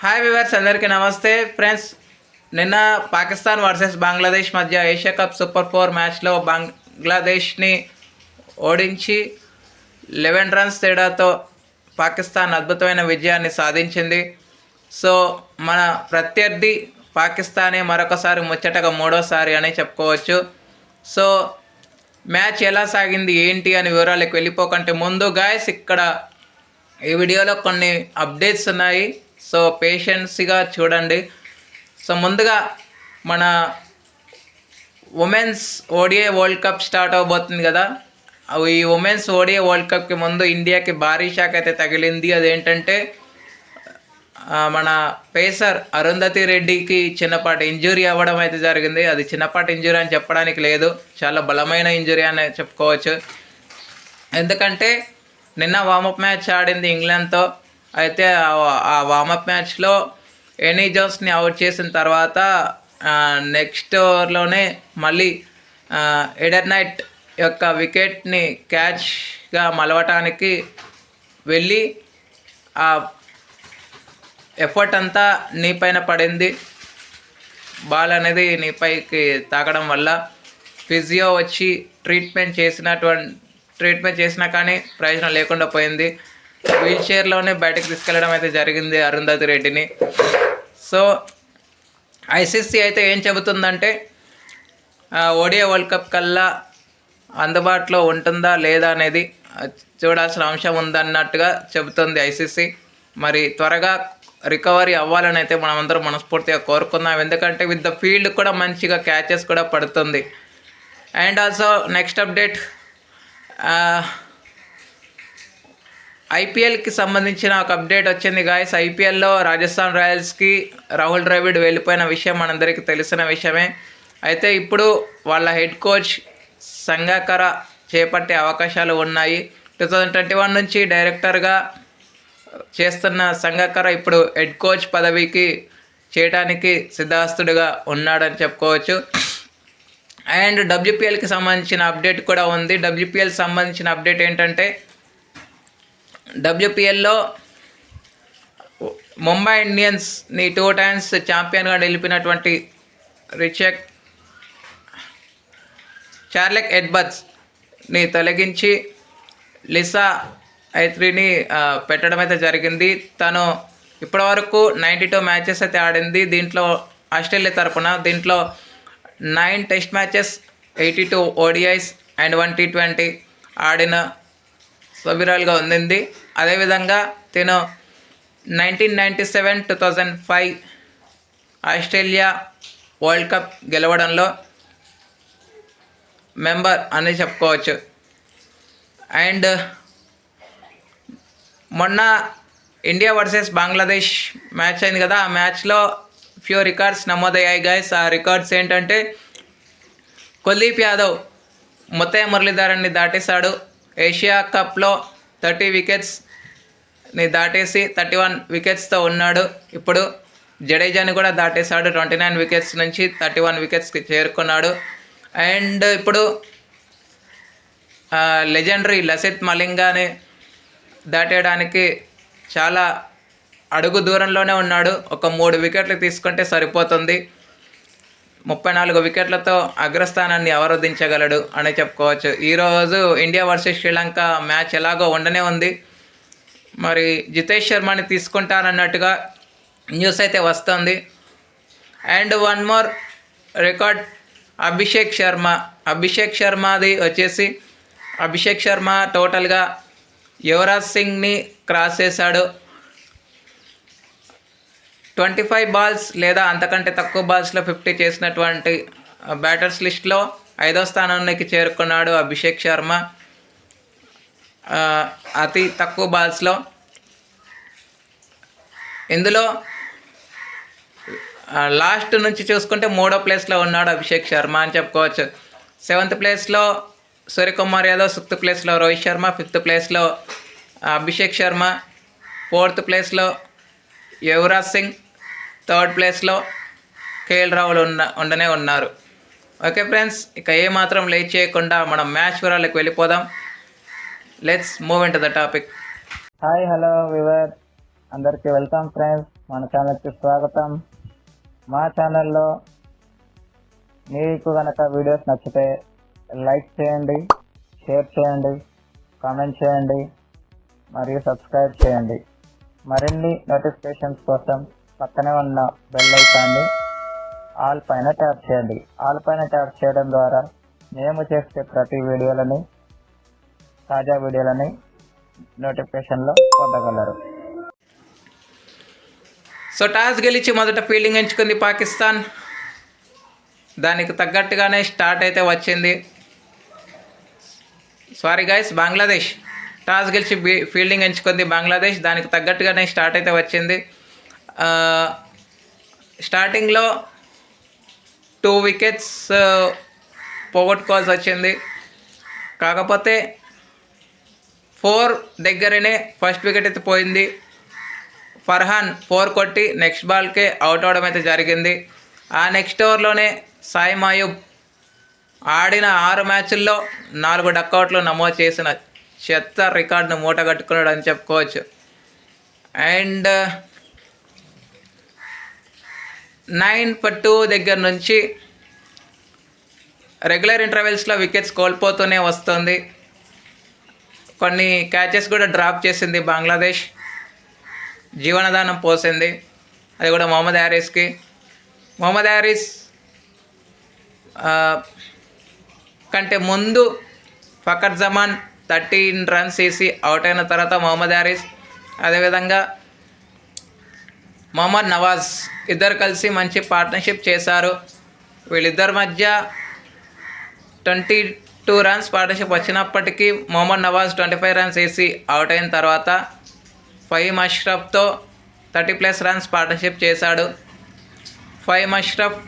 Hi viewers అందరికీ నమస్తే. Friends నిన్న పాకిస్తాన్ వర్సెస్ బంగ్లాదేశ్ మధ్య ఏషియా కప్ సూపర్ ఫోర్ మ్యాచ్లో బంగ్లాదేశ్ని ఓడించి లెవెన్ రన్స్ తేడాతో పాకిస్తాన్ అద్భుతమైన విజయాన్ని సాధించింది. సో మన ప్రత్యర్థి పాకిస్తానే మరొకసారి ముచ్చటగా మూడోసారి అని చెప్పుకోవచ్చు. సో మ్యాచ్ ఎలా సాగింది ఏంటి అని వివరాలకు వెళ్ళిపోకంటే ముందు గాయస్ ఇక్కడ ఈ వీడియోలో కొన్ని అప్డేట్స్ ఉన్నాయి. సో పేషెన్స్గా చూడండి. సో ముందుగా మన women's ODI world cup start అవబోతుంది కదా. ఈ ఉమెన్స్ ఓడిఐ వరల్డ్ కప్కి ముందు ఇండియాకి భారీ షాక్ అయితే తగిలింది. అదేంటంటే మన పేసర్ అరుంధతి రెడ్డికి చిన్నపాటి ఇంజురీ అవ్వడం అయితే జరిగింది. అది చిన్నపాటి ఇంజురీ అని చెప్పడానికి లేదు. చాలా బలమైన ఇంజురీ అని చెప్పుకోవచ్చు. ఎందుకంటే నిన్న వామప్ మ్యాచ్ ఆడింది ఇంగ్లాండ్తో. అయితే ఆ- వార్మప్ వామప్ మ్యాచ్లో ఎనీ జోన్స్ని అవుట్ చేసిన తర్వాత నెక్స్ట్ ఓవర్లోనే మళ్ళీ ఎడర్ నైట్ యొక్క వికెట్ని క్యాచ్గా మలవటానికి వెళ్ళి ఆ ఎఫర్ట్ అంతా నీ పైన పడింది. బాల్ అనేది నీపైకి తాకడం వల్ల ఫిజియో వచ్చి ట్రీట్మెంట్ చేసినటువంటి ట్రీట్మెంట్ చేసినా కానీ ప్రయోజనం లేకుండా పోయింది. వీల్ చైర్లోనే బయటకు తీసుకెళ్ళడం అయితే జరిగింది అరుంధతి రెడ్డిని. సో ఐసీసీ అయితే ఏం చెబుతుందంటే ఓడియా వరల్డ్ కప్ కల్లా అందుబాటులో ఉంటుందా లేదా అనేది చూడాల్సిన అంశం ఉందన్నట్టుగా చెబుతుంది ఐసీసీ మరి త్వరగా రికవరీ అవ్వాలని అయితే మనమందరం మనస్ఫూర్తిగా కోరుకుందాం ఎందుకంటే విత్ ద ఫీల్డ్ కూడా మంచిగా క్యాచెస్ కూడా పడుతుంది. అండ్ ఆల్సో నెక్స్ట్ అప్డేట్ ఐపీఎల్కి సంబంధించిన ఒక అప్డేట్ వచ్చింది గాయస్ ఐపీఎల్లో రాజస్థాన్ రాయల్స్కి రాహుల్ ద్రవిడ్ వెళ్ళిపోయిన విషయం మనందరికీ తెలిసిన విషయమే. అయితే ఇప్పుడు వాళ్ళ హెడ్ కోచ్ సంగాకర చేపట్టే అవకాశాలు ఉన్నాయి. టూ థౌజండ్ ట్వంటీ వన్ నుంచి డైరెక్టర్గా చేస్తున్న సంగాకర ఇప్పుడు హెడ్ కోచ్ పదవికి చేయడానికి సిద్ధాస్తుడిగా ఉన్నాడని చెప్పుకోవచ్చు. అండ్ డబ్ల్యూపీఎల్కి సంబంధించిన అప్డేట్ కూడా ఉంది. డబ్ల్యూపీఎల్ సంబంధించిన అప్డేట్ ఏంటంటే డబ్ల్యూపీఎల్లో ముంబై ఇండియన్స్ని టూ టైమ్స్ ఛాంపియన్గా నిలిపినటువంటి రిచక్ చార్లెక్ ఎడ్బర్ట్స్ని తొలగించి లిసా ఐత్రిని పెట్టడం అయితే జరిగింది. తను ఇప్పటివరకు నైంటీ టూ మ్యాచెస్ అయితే ఆడింది. దీంట్లో ఆస్ట్రేలియా తరఫున దీంట్లో nine test matches eighty two ODIs and one T twenty ఆడిన సవిరాలుగా ఉండింది. అదేవిధంగా తిను nineteen ninety seven two thousand five Australia world cup గెలవడంలో member అని చెప్పుకోవచ్చు. అండ్ మొన్న ఇండియా వర్సెస్ బంగ్లాదేశ్ మ్యాచ్ అయింది కదా ఆ మ్యాచ్లో ఫ్యూ రికార్డ్స్ నమోదయ్యాయి గైస్ ఆ రికార్డ్స్ ఏంటంటే కుల్దీప్ యాదవ్ ముత్తయ్య మురళీధరన్ని దాటేశాడు. ఏషియా కప్లో థర్టీ వికెట్స్ని దాటేసి థర్టీ వన్ వికెట్స్తో ఉన్నాడు. ఇప్పుడు జడేజాని కూడా దాటేశాడు. ట్వంటీ నైన్ వికెట్స్ నుంచి థర్టీ వన్ వికెట్స్కి చేరుకున్నాడు. అండ్ ఇప్పుడు లెజెండరీ లసిత్ మలింగాని దాటేయడానికి చాలా అడుగు దూరంలోనే ఉన్నాడు. ఒక మూడు వికెట్లు తీసుకుంటే సరిపోతుంది. ముప్పై నాలుగు వికెట్లతో అగ్రస్థానాన్ని అవరోధించగలడు అని చెప్పుకోవచ్చు. ఈరోజు ఇండియా వర్సెస్ శ్రీలంక మ్యాచ్ ఎలాగో ఉండనే ఉంది. మరి జితేష్ శర్మని తీసుకుంటానన్నట్టుగా న్యూస్ అయితే వస్తుంది. And one more record Abhishek Sharma. Abhishek శర్మది వచ్చేసి అభిషేక్ శర్మ టోటల్గా యువరాజ్ సింగ్ని క్రాస్ చేశాడు. ట్వంటీ ఫైవ్ బాల్స్ లేదా అంతకంటే తక్కువ బాల్స్లో ఫిఫ్టీ చేసినటువంటి బ్యాటర్స్ లిస్ట్లో ఐదో స్థానానికి చేరుకున్నాడు అభిషేక్ శర్మ. అతి తక్కువ బాల్స్లో. ఇందులో లాస్ట్ నుంచి చూసుకుంటే మూడో ప్లేస్లో ఉన్నాడు అభిషేక్ శర్మ అని చెప్పుకోవచ్చు. సెవెంత్ ప్లేస్లో సూర్యకుమార్ యాదవ్ సిక్స్త్ ప్లేస్లో రోహిత్ శర్మ ఫిఫ్త్ ప్లేస్లో అభిషేక్ శర్మ ఫోర్త్ ప్లేస్లో యువరాజ్ సింగ్ థర్డ్ ప్లేస్లో కేఎల్ రాహుల్ ఉన్న ఉండనే ఉన్నారు. ఓకే ఫ్రెండ్స్ ఇక ఏ మాత్రం లేట్ చేయకుండా మనం మ్యాచ్ వివరాలకు వెళ్ళిపోదాం. Let's move in to the topic hi hello viewer అందరికీ వెల్కమ్ ఫ్రెండ్స్. మన ఛానల్కి స్వాగతం. మా ఛానల్లో మీకు కనుక వీడియోస్ నచ్చితే లైక్ చేయండి షేర్ చేయండి కామెంట్ చేయండి మరియు సబ్స్క్రైబ్ చేయండి. మరిన్ని నోటిఫికేషన్స్ కోసం పక్కనే ఉన్న బెల్ ఐకాన్ని ఆల్ పైన ట్యాప్ చేయండి. ఆల్ పైన ట్యాప్ చేయడం ద్వారా మేము చేసే ప్రతి వీడియోలని తాజా వీడియోలని నోటిఫికేషన్లో పొందగలరు. సో టాస్ గెలిచి మొదట ఫీల్డింగ్ ఎంచుకుంది పాకిస్తాన్. దానికి తగ్గట్టుగానే స్టార్ట్ అయితే వచ్చింది. సారీ గైస్ బంగ్లాదేశ్ టాస్ గెలిచి ఫీల్డింగ్ ఎంచుకుంది బంగ్లాదేశ్ దానికి తగ్గట్టుగానే స్టార్ట్ అయితే వచ్చింది. స్టార్టింగ్లో టూ వికెట్స్ పోగొట్టుకోవాల్సి వచ్చింది. కాకపోతే ఫోర్ దగ్గరనే ఫస్ట్ వికెట్ అయితే పోయింది. ఫర్హాన్ ఫోర్ కొట్టి నెక్స్ట్ బాల్కే అవుట్ అవడం అయితే జరిగింది. ఆ నెక్స్ట్ ఓవర్లోనే సాయి మాయూబ్ ఆడిన ఆరు మ్యాచ్ల్లో నాలుగు డక్అవుట్లు నమోదు చేసిన చెత్త రికార్డును మూటగట్టుకున్నాడు అని చెప్పుకోవచ్చు. అండ్ నైన్ టూ దగ్గర నుంచి రెగ్యులర్ ఇంటర్వెల్స్లో వికెట్స్ కోల్పోతూనే వస్తుంది. కొన్ని క్యాచెస్ కూడా డ్రాప్ చేసింది బంగ్లాదేశ్. జీవనదానం పోసింది. అది కూడా మొహమ్మద్ హ్యారీస్కి మొహమ్మద్ హ్యారీస్ కంటే ముందు ఫకర్ జమాన్ థర్టీన్ రన్స్ వేసి అవుట్ అయిన తర్వాత మొహమ్మద్ హ్యారీస్ అదేవిధంగా మొహమ్మద్ నవాజ్ ఇద్దరు కలిసి మంచి పార్ట్నర్షిప్ చేశారు. వీళ్ళిద్దరి మధ్య ట్వంటీ టూ రన్స్ పార్ట్నర్షిప్ వచ్చినప్పటికీ Mohammad Nawaz twenty five runs వేసి అవుట్ అయిన తర్వాత ఫైవ్ అష్రఫ్తో థర్టీ ప్లస్ రన్స్ పార్ట్నర్షిప్ చేశాడు. ఫైవ్ అష్రఫ్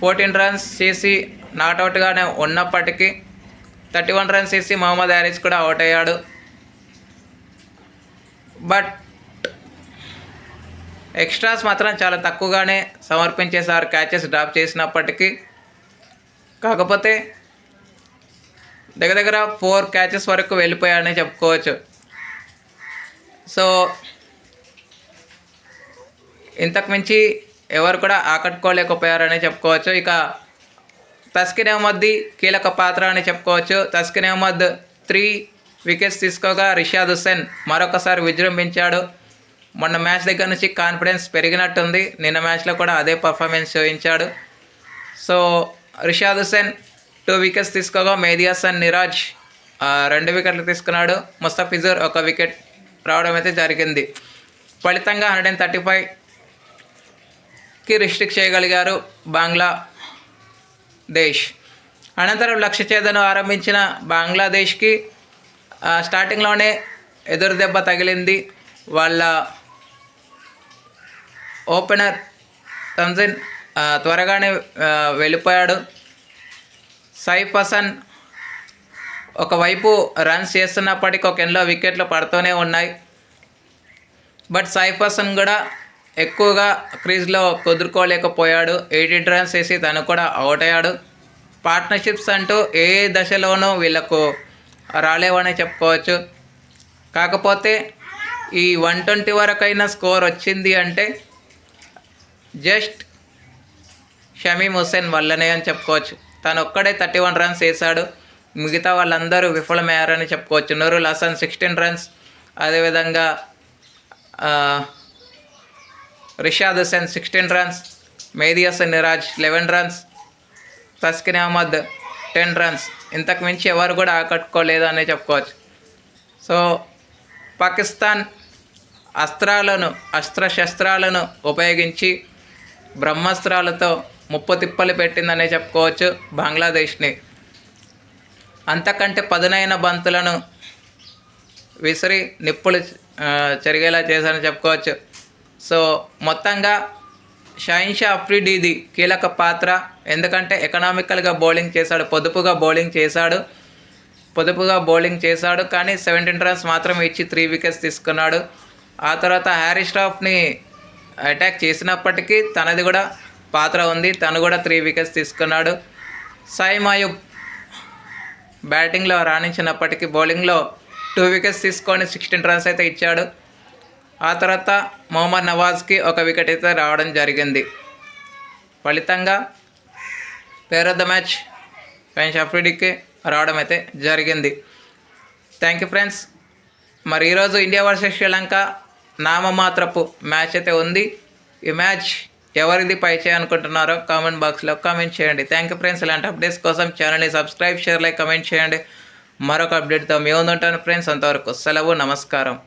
ఫోర్టీన్ రన్స్ చేసి నాట్అవుట్గానే ఉన్నప్పటికీ థర్టీ వన్ రన్స్ చేసి మహమ్మద్ హ్యారిస్ కూడా అవుట్ అయ్యాడు. బట్ ఎక్స్ట్రాస్ మాత్రం చాలా తక్కువగానే సమర్పించేసారు క్యాచెస్ డ్రాప్ చేసినప్పటికీ. కాకపోతే దగ్గర దగ్గర ఫోర్ క్యాచెస్ వరకు వెళ్ళిపోయాడని చెప్పుకోవచ్చు. సో ఇంతకు మించి ఎవరు కూడా ఆకట్టుకోలేకపోయారని చెప్పుకోవచ్చు. ఇక తస్కిన్ అహ్మద్ది కీలక పాత్ర అని చెప్పుకోవచ్చు. తస్కిన్ అహ్మద్ త్రీ వికెట్స్ తీసుకోగా రిషాద్ హుస్సేన్ మరొకసారి విజృంభించాడు. మొన్న మ్యాచ్ దగ్గర నుంచి కాన్ఫిడెన్స్ పెరిగినట్టుంది. నిన్న మ్యాచ్లో కూడా అదే పర్ఫార్మెన్స్ చూపించాడు. So Rishad Hossain two wickets తీసుకోగా Mehedi Hasan Niraj రెండు వికెట్లు తీసుకున్నాడు. ముస్తఫిజుర్ ఒక వికెట్ రావడం అయితే జరిగింది. ఫలితంగా హండ్రెడ్ అండ్ థర్టీ ఫైవ్కి రిస్ట్రిక్ట్ చేయగలిగారు బంగ్లాదేశ్. అనంతరం లక్ష్య చేదను ఆరంభించిన బంగ్లాదేశ్కి స్టార్టింగ్లోనే ఎదురు దెబ్బ తగిలింది. వాళ్ళ ఓపెనర్ తంజిన్ త్వరగానే వెళ్ళిపోయాడు. సైఫ్ హసన్ ఒకవైపు రన్స్ చేస్తున్నప్పటికీ ఒక ఎన్నో వికెట్లు పడుతూనే ఉన్నాయి. బట్ సైఫ్ హసన్ కూడా ఎక్కువగా క్రీజ్లో కుదుర్కోలేకపోయాడు. ఎయిటీన్ రన్స్ వేసి తను కూడా అవుట్ అయ్యాడు. పార్ట్నర్షిప్స్ అంటూ ఏ దశలోనూ వీళ్ళకు రాలేవని చెప్పుకోవచ్చు. కాకపోతే ఈ వన్ ట్వంటీ వరకైనా స్కోర్ వచ్చింది అంటే జస్ట్ షమీమ్ హుస్సేన్ వల్లనే అని చెప్పుకోవచ్చు. తను ఒక్కడే థర్టీ వన్ రన్స్ వేశాడు మిగతా వాళ్ళందరూ విఫలమయ్యారని చెప్పుకోవచ్చు. నూరుల్ హసన్ సిక్స్టీన్ రన్స్ అదేవిధంగా Rishad Hossain sixteen runs Mehedi Hasan Miraz eleven runs Taskin Ahmed ten runs ఇంతకు మించి ఎవరు కూడా ఆకట్టుకోలేదు అని చెప్పుకోవచ్చు. సో పాకిస్తాన్ అస్త్రాలను అస్త్రశస్త్రాలను ఉపయోగించి బ్రహ్మాస్త్రాలతో ముప్పు తిప్పలు పెట్టిందనే చెప్పుకోవచ్చు బంగ్లాదేశ్ని. అంతకంటే పదునైన బంతులను విసిరి నిప్పులు చెరిగేలా చేశారని చెప్పుకోవచ్చు. సో మొత్తంగా షాహిన్ అఫ్రిడీది కీలక పాత్ర. ఎందుకంటే ఎకనామికల్గా బౌలింగ్ చేశాడు పొదుపుగా బౌలింగ్ చేశాడు పొదుపుగా బౌలింగ్ చేశాడు కానీ సెవెంటీన్ రన్స్ మాత్రం ఇచ్చి త్రీ వికెట్స్ తీసుకున్నాడు. ఆ తర్వాత హ్యారీ స్టాఫ్ని అటాక్ చేసినప్పటికీ తనది కూడా పాత్ర ఉంది. తను కూడా త్రీ వికెట్స్ తీసుకున్నాడు. సాయి మాయూబ్ బ్యాటింగ్లో రాణించినప్పటికీ బౌలింగ్లో టూ వికెట్స్ తీసుకొని సిక్స్టీన్ రన్స్ అయితే ఇచ్చాడు. ఆ తర్వాత మొహమ్మద్ నవాజ్కి ఒక వికెట్ అయితే రావడం జరిగింది. ఫలితంగా పేర్ ఆఫ్ ద మ్యాచ్ ఫైన్ షాఫ్రీడికి రావడం అయితే జరిగింది. Thank you friends. మరి ఈరోజు ఇండియా వర్సెస్ శ్రీలంక నామమాత్రపు మ్యాచ్ అయితే ఉంది. ఈ మ్యాచ్ ఎవరిది పై చేయాలనుకుంటున్నారో కామెంట్ బాక్స్లో కామెంట్ చేయండి. థ్యాంక్ యూ ఫ్రెండ్స్ ఇలాంటి అప్డేట్స్ కోసం ఛానల్ని సబ్స్క్రైబ్ షేర్ లైక్ కమెంట్ చేయండి. మరొక అప్డేట్తో మేము ఉంటాను ఫ్రెండ్స్ అంతవరకు సెలవు నమస్కారం.